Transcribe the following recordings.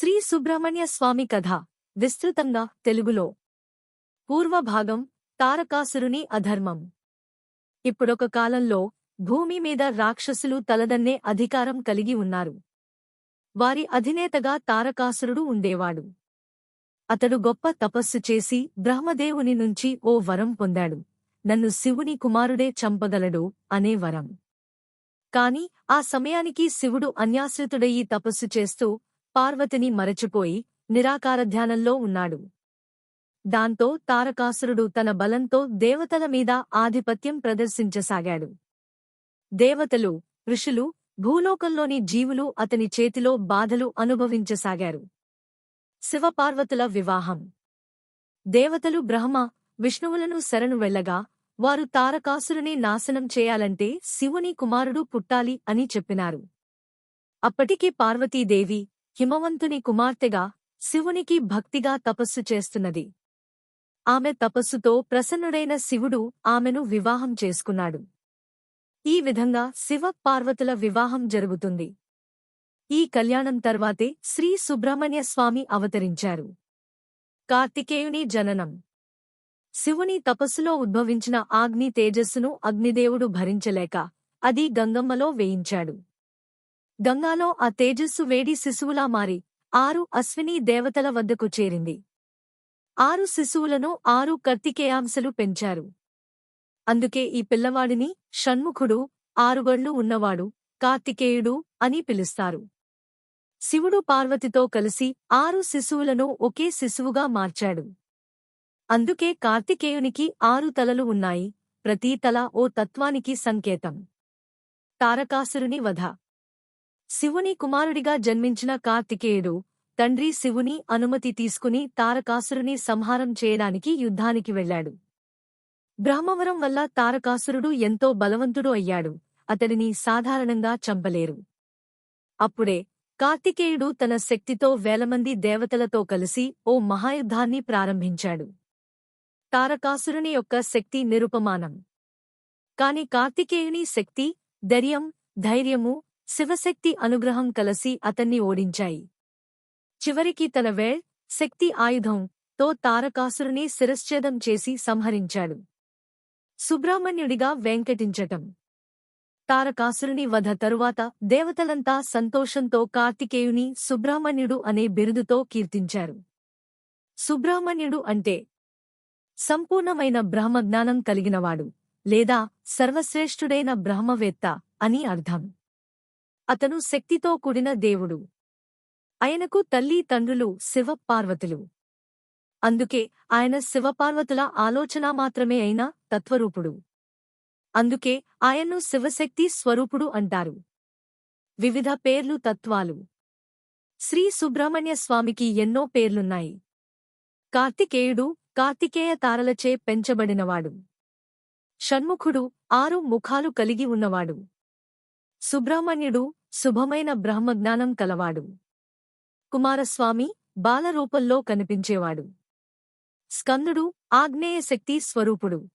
శ్రీ సుబ్రహ్మణ్య స్వామి కథ విస్తృతంగా తెలుగులో. పూర్వభాగం తారకాసురుని అధర్మం. ఇప్పుడొక కాలంలో భూమి మీద రాక్షసులు తలదన్నే అధికారం కలిగి ఉన్నారు. వారి అధినేతగా తారకాసురుడు ఉండేవాడు. అతడు గొప్ప తపస్సు చేసి బ్రహ్మదేవుని నుంచి ఓ వరం పొందాడు. నన్ను శివుని కుమారుడే చంపగలడు అనే వరం. కాని ఆ సమయానికి శివుడు అన్యాశ్రితుడయి తపస్సు చేస్తూ పార్వతిని మరచిపోయి నిరాకార ధ్యానంలో ఉన్నాడు. దాంతో తారకాసురుడు తన బలంతో దేవతల మీద ఆధిపత్యం ప్రదర్శించసాగాడు. దేవతలు ఋషులు భూలోకంలోని జీవులు అతని చేతిలో బాధలు అనుభవించసాగారు. శివపార్వతుల వివాహం. దేవతలు బ్రహ్మ విష్ణువులను శరణు వెళ్ళగా వారు తారకాసురుని నాశనం చేయాలంటే శివుని కుమారుడు పుట్టాలి అని చెప్పినారు. అప్పటికి పార్వతీదేవి హిమవంతుని కుమార్తెగా శివునికి భక్తిగా తపస్సు చేస్తున్నది. ఆమె తపస్సుతో ప్రసన్నుడైన శివుడు ఆమెను వివాహం చేసుకున్నాడు. ఈ విధంగా శివ పార్వతుల వివాహం జరుగుతుంది. ఈ కళ్యాణం తర్వాతే శ్రీ సుబ్రహ్మణ్య స్వామి అవతరించారు. కార్తికేయుని జననం. శివుని తపస్సులో ఉద్భవించిన ఆగ్ని తేజస్సును అగ్నిదేవుడు భరించలేక అది గంగమ్మలో వేయించాడు. గంగాలో ఆ తేజస్సు వేడి శిశువులా మారి ఆరు అశ్విని దేవతల వద్దకు చేరింది. ఆరు శిశువులను ఆరు కర్తికేయాంశలు పెంచారు. అందుకే ఈ పిల్లవాడిని షణ్ముఖుడు ఆరుగళ్ళు ఉన్నవాడు కార్తికేయుడు అని పిలుస్తారు. శివుడు పార్వతితో కలిసి ఆరు శిశువులను ఒకే శిశువుగా మార్చాడు. అందుకే కార్తికేయునికి ఆరు తలలు ఉన్నాయి ప్రతీ తల ఓ తత్వానికి సంకేతం. తారకాసురుని వధ. శివుని కుమారుడిగా జన్మించిన కార్తికేయుడు తండ్రి శివుని అనుమతి తీసుకుని తారకాసురుని సంహారం చేయడానికి యుద్ధానికి వెళ్ళాడు బ్రహ్మవరం వల్ల తారకాసురుడు ఎంతో బలవంతుడు అయ్యాడు. అతడిని సాధారణంగా చంపలేరు. అప్పుడే కార్తికేయుడు తన శక్తితో వేలమంది దేవతలతో కలిసి ఓ మహాయుద్ధాన్ని ప్రారంభించాడు. తారకాసురుని యొక్క శక్తి నిరుపమానం. కాని కార్తికేయుని శక్తి ధైర్యం ధైర్యము శివశక్తి అనుగ్రహం కలసి అతన్ని ఓడించాయి. చివరికి తన వేళ్ శక్తి ఆయుధం తో తారకాసురుని శిరశ్ఛేదం చేసి సంహరించాడు. సుబ్రహ్మణ్యుడిగా వెంకటించటం. తారకాసురుని వధ తరువాత దేవతలంతా సంతోషంతో కార్తికేయుని సుబ్రహ్మణ్యుడు అనే బిరుదుతో కీర్తించారు. సుబ్రహ్మణ్యుడు అంటే సంపూర్ణమైన బ్రహ్మజ్ఞానం కలిగినవాడు లేదా సర్వశ్రేష్ఠుడైన బ్రహ్మవేత్త అని అర్థం. అతను శక్తితో కూడిన దేవుడు. ఆయనకు తల్లి తండ్రులు శివపార్వతులు. అందుకే ఆయన శివపార్వతుల ఆలోచన మాత్రమే అయిన తత్వరూపుడు. అందుకే ఆయన్ను శివశక్తి స్వరూపుడు అంటారు. వివిధ పేర్లు తత్వాలు. శ్రీ సుబ్రహ్మణ్య స్వామికి ఎన్నో పేర్లున్నాయి. కార్తికేయుడు కార్తికేయ తారలచే పెంచబడినవాడు. షణ్ముఖుడు ఆరు ముఖాలు కలిగి ఉన్నవాడు. సుబ్రహ్మణ్యుడు శుభమైన బ్రహ్మజ్ఞానం కలవాడు. కుమారస్వామి బాలరూపంలో కనిపించేవాడు. స్కందుడు ఆగ్నేయ శక్తి స్వరూపుడు.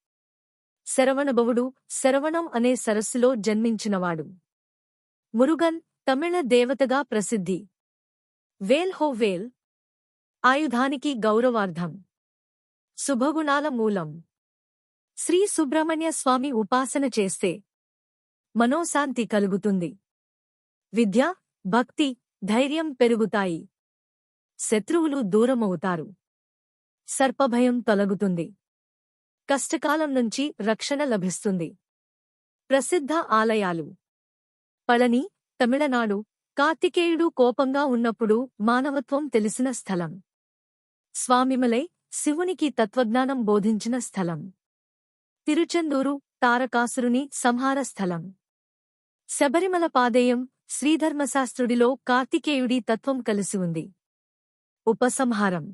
శరవణభవుడు శరవణం అనే సరస్సులో జన్మించినవాడు. మురుగన్ తమిళ దేవతగా ప్రసిద్ధి. వేల్ హో వేల్. ఆయుధానికి గౌరవార్థం. శుభగుణాల మూలం. శ్రీ సుబ్రహ్మణ్య స్వామి ఉపాసన చేస్తే మనోశాంతి కలుగుతుంది. విద్య భక్తి ధైర్యం పెరుగుతాయి. శత్రువులు దూరమవుతారు. సర్పభయం తొలగుతుంది. కష్టకాలం నుంచి రక్షణ లభిస్తుంది. ప్రసిద్ధ ఆలయాలు. పళని తమిళనాడు కార్తికేయుడు కోపంగా ఉన్నప్పుడు మానవత్వం తెలిసిన స్థలం. స్వామిమలై శివునికి తత్వజ్ఞానం బోధించిన స్థలం. తిరుచెందూరు తారకాసురుని సంహార స్థలం. శబరిమల పాదేయం శ్రీధర్మశాస్త్రుడిలో కార్తికేయుడి తత్వం కలిసి ఉంది. ఉపసంహారం.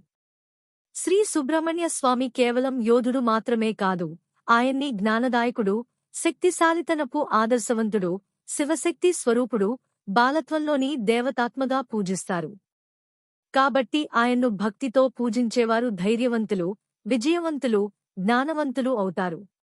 శ్రీ సుబ్రహ్మణ్య స్వామి కేవలం యోధుడు మాత్రమే కాదు ఆయన్ని జ్ఞానదాయకుడు శక్తిశాలితనపు ఆదర్శవంతుడు శివశక్తి స్వరూపుడు బాలత్వంలోని దేవతాత్మగా పూజిస్తారు. కాబట్టి ఆయన్ను భక్తితో పూజించేవారు ధైర్యవంతులు విజయవంతులు జ్ఞానవంతులు అవుతారు.